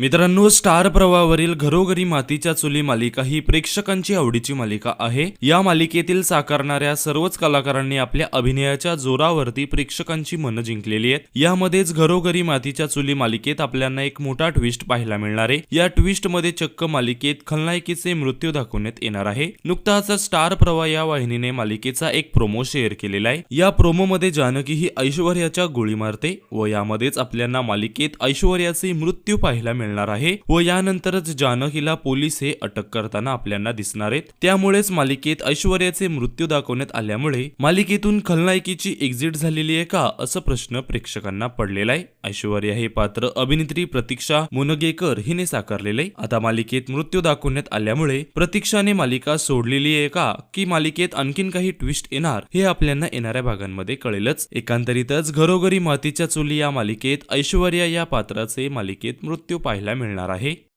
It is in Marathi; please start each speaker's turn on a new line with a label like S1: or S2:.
S1: मित्रांनो स्टार प्रवावरील घरोघरी मातीच्या चुली मालिका ही प्रेक्षकांची आवडीची मालिका आहे. या मालिकेतील साकारणाऱ्या सर्वच कलाकारांनी आपल्या अभिनयाच्या जोरावरती प्रेक्षकांची मनं जिंकलेली आहेत. यामध्येच घरोघरी मातीच्या चुली मालिकेत आपल्याला एक मोठा ट्विस्ट पाहायला मिळणार आहे. या ट्विस्टमध्ये चक्क मालिकेत खलनायकीचे मृत्यू दाखवण्यात येणार आहे. नुकताच स्टार प्रवाह या वाहिनीने मालिकेचा एक प्रोमो शेअर केलेला आहे. या प्रोमो मध्ये जानकी ही ऐश्वर्याच्या गोळी मारते व यामध्येच आपल्याला मालिकेत ऐश्वर्याचे मृत्यू पाहायला मिळणार आहे व यानंतरच जानकीला पोलीस हे अटक करताना आपल्याला दिसणार आहेत. त्यामुळेच मालिकेत ऐश्वर्याचे मृत्यू दाखवण्यात आल्यामुळे मालिकेतून खलनायकीची एक्झिट झालेली आहे का असं प्रश्न प्रेक्षकांना पडलेला आहे. ऐश्वर्या हे पात्र अभिनेत्री प्रतीक्षा मुनगेकर हिने साकारलेले आता मालिकेत मृत्यू दाखवण्यात आल्यामुळे प्रतीक्षाने मालिका सोडलेली आहे का? की मालिकेत आणखीन काही ट्विस्ट येणार? हे आपल्याला येणाऱ्या भागांमध्ये कळेलच. एकांतरितच घरोघरी मातीच्या चुली या मालिकेत ऐश्वर्या या पात्राचे मालिकेत मृत्यू पाहिजे पाहायला मिळणार आहे.